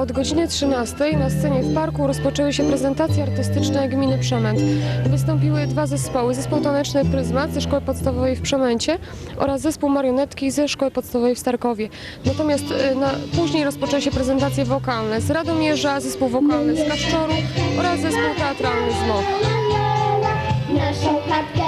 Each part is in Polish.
Od godziny 13 na scenie w parku rozpoczęły się prezentacje artystyczne gminy Przemęt. Wystąpiły dwa zespoły. Zespół taneczny Pryzmat ze szkoły podstawowej w Przemęcie oraz zespół marionetki ze szkoły podstawowej w Starkowie. Natomiast y, na, później rozpoczęły się prezentacje wokalne z Radomierza, zespół wokalny z Kaszczoru oraz zespół teatralny z Moch. Naszą chatkę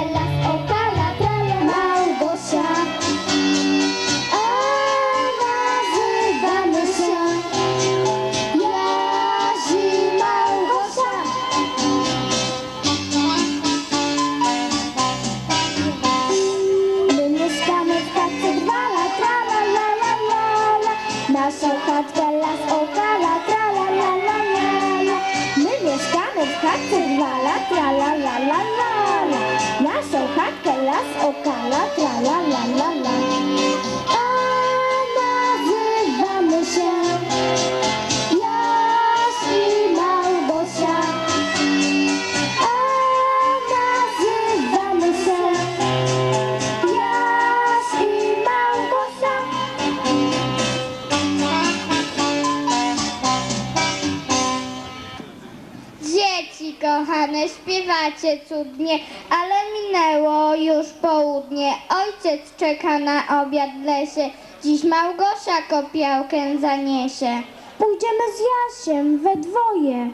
śpiewacie cudnie, ale minęło już południe. Ojciec czeka na obiad w lesie, dziś Małgosia kopiałkę zaniesie. Pójdziemy z Jasiem we dwoje,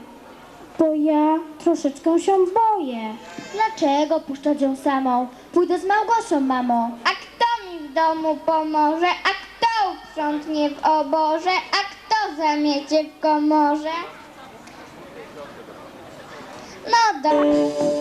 bo ja troszeczkę się boję. Dlaczego puszczać ją samą? Pójdę z Małgosią, mamo. A kto mi w domu pomoże? A kto uprzątnie w oborze? A kto zamiecie w komorze? No dobrze.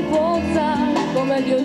mariposa come di un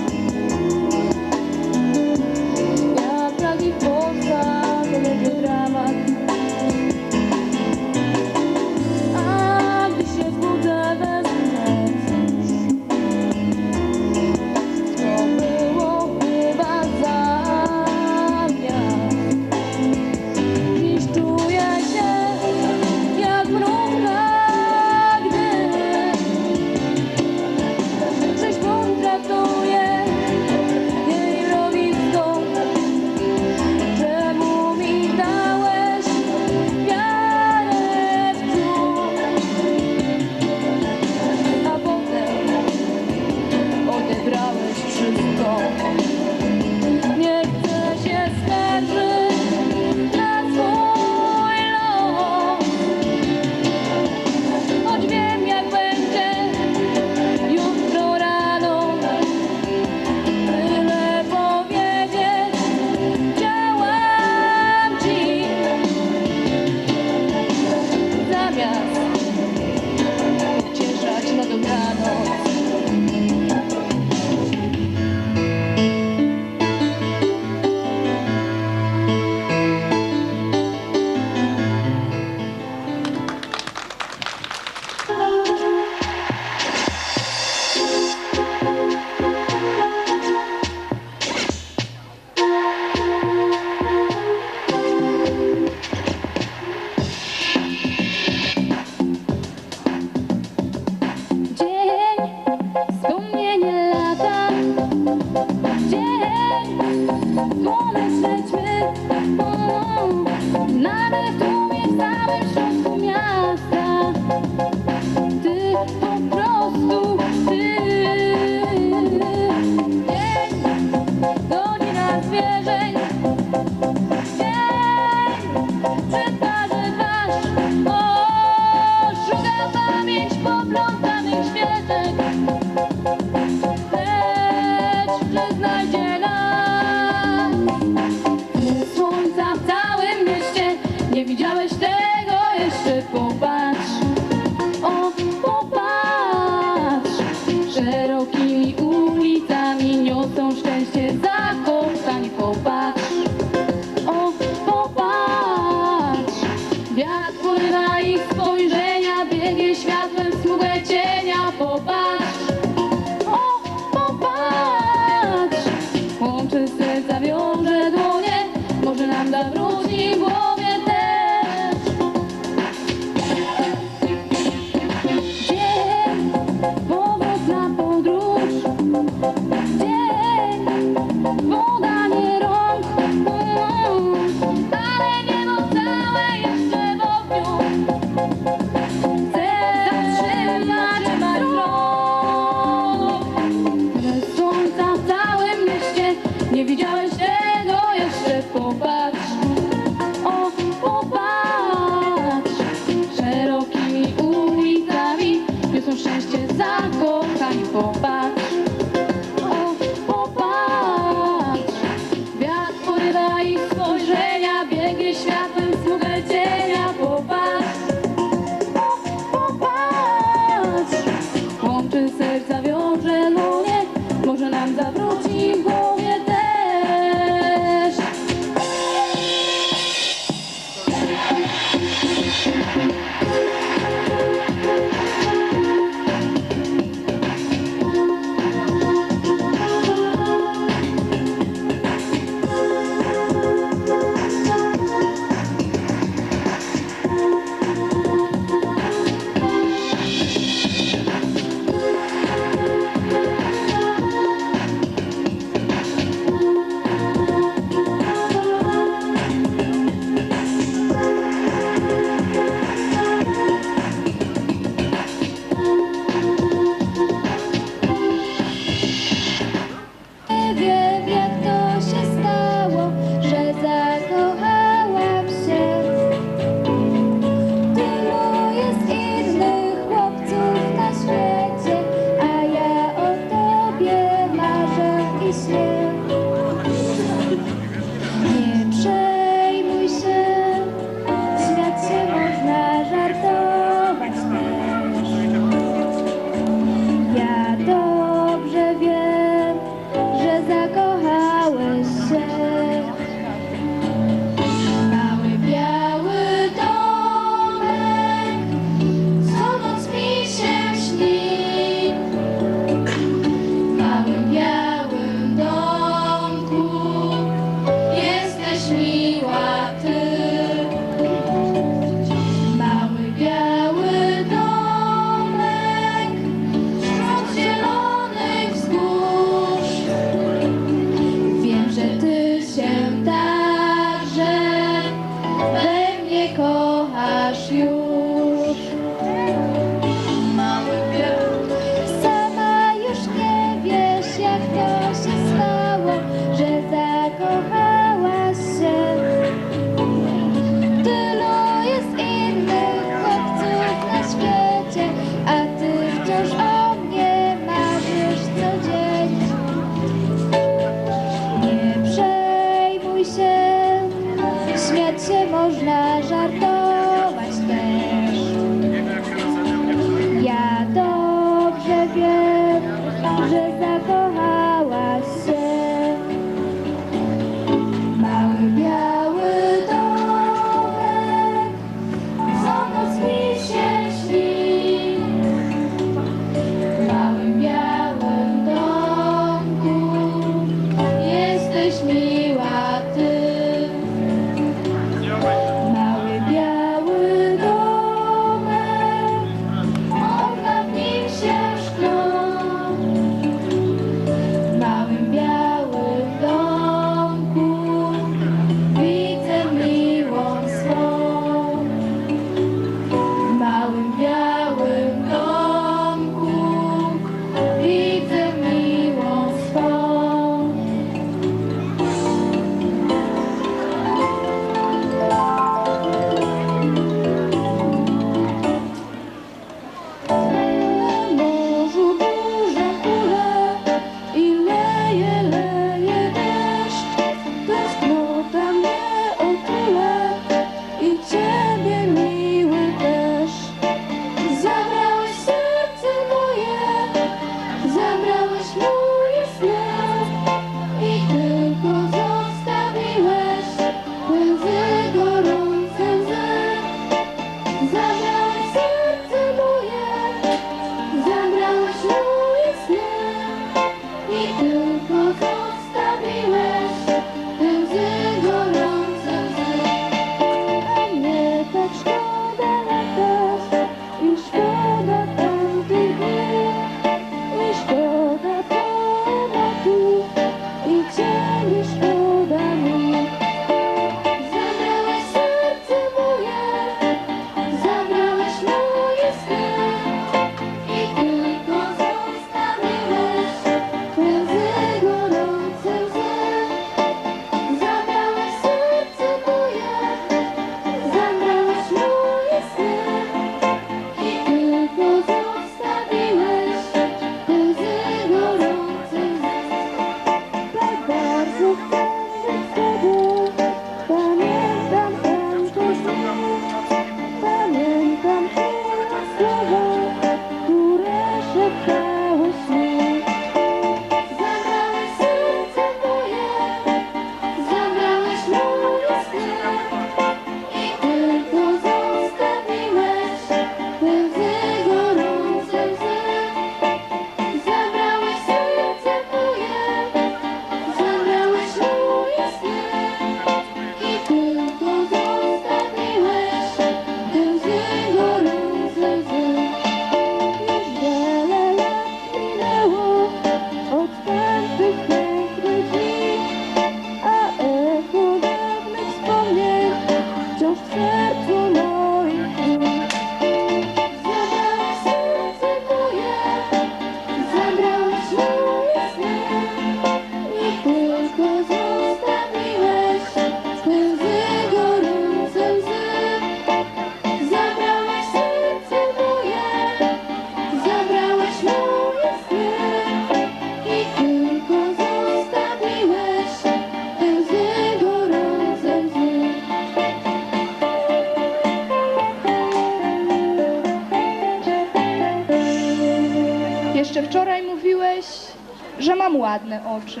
ładne oczy.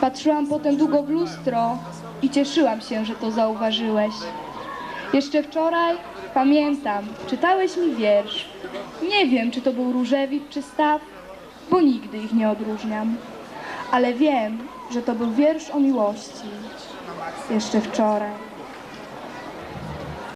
Patrzyłam potem długo w lustro i cieszyłam się, że to zauważyłeś. Jeszcze wczoraj, pamiętam, czytałeś mi wiersz. Nie wiem, czy to był Różewicz czy Staw, bo nigdy ich nie odróżniam. Ale wiem, że to był wiersz o miłości. Jeszcze wczoraj.